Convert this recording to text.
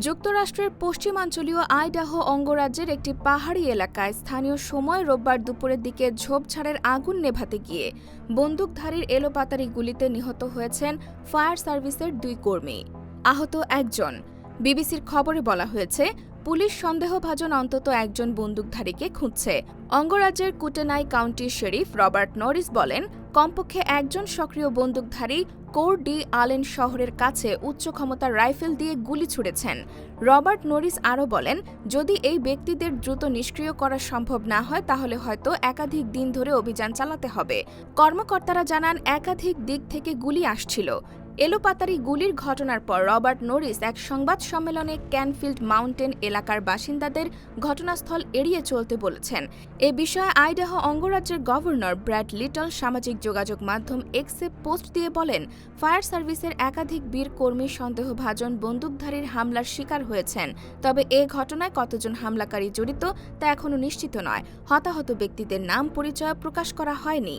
যুক্তরাষ্ট্রের পশ্চিমাঞ্চলীয় আইডাহ অঙ্গরাজ্যের একটি পাহাড়ি এলাকায় স্থানীয় সময় রোববার দুপুরের দিকে ঝোপঝাড়ের আগুন নেভাতে গিয়ে বন্দুকধারীর এলোপাতারি গুলিতে নিহত হয়েছেন ফায়ার সার্ভিসের দুই কর্মী। আহত একজন। বিবিসির খবরে বলা হয়েছে পুলিশ সন্দেহভাজন অন্তত একজন বন্দুকধারীকে খুঁজছে। অঙ্গরাজ্যের কুটেনাই কাউন্টির শেরিফ রবার্ট নরিস বলেন, কমপক্ষে একজন সক্রিয় বন্দুকধারী কোর ডি আলেন শহরের কাছে উচ্চ ক্ষমতার রাইফেল দিয়ে গুলি ছুড়েছেন। রবার্ট নরিস আরও বলেন, যদি এই ব্যক্তিদের দ্রুত নিষ্ক্রিয় করা সম্ভব না হয়, তাহলে হয়তো একাধিক দিন ধরে অভিযান চালাতে হবে। কর্মকর্তারা জানান, একাধিক দিক থেকে গুলি আসছিল। এলোপাতারি গুলির ঘটনার পর রবার্ট নরিস এক সংবাদ সম্মেলনে ক্যানফিল্ড মাউন্টেন এলাকার বাসিন্দাদের ঘটনাস্থল এড়িয়ে চলতে বলেছেন। এ বিষয়ে আইডাহ অঙ্গরাজ্যের গভর্নর ব্র্যাড লিটল সামাজিক যোগাযোগ মাধ্যম এক্সে পোস্ট দিয়ে বলেন, ফায়ার সার্ভিসের একাধিক বীর কর্মী সন্দেহভাজন বন্দুকধারীর হামলার শিকার হয়েছেন, তবে এ ঘটনায় কতজন হামলাকারী জড়িত তা এখনও নিশ্চিত নয়। হতাহত ব্যক্তিদের নাম পরিচয় প্রকাশ করা হয়নি।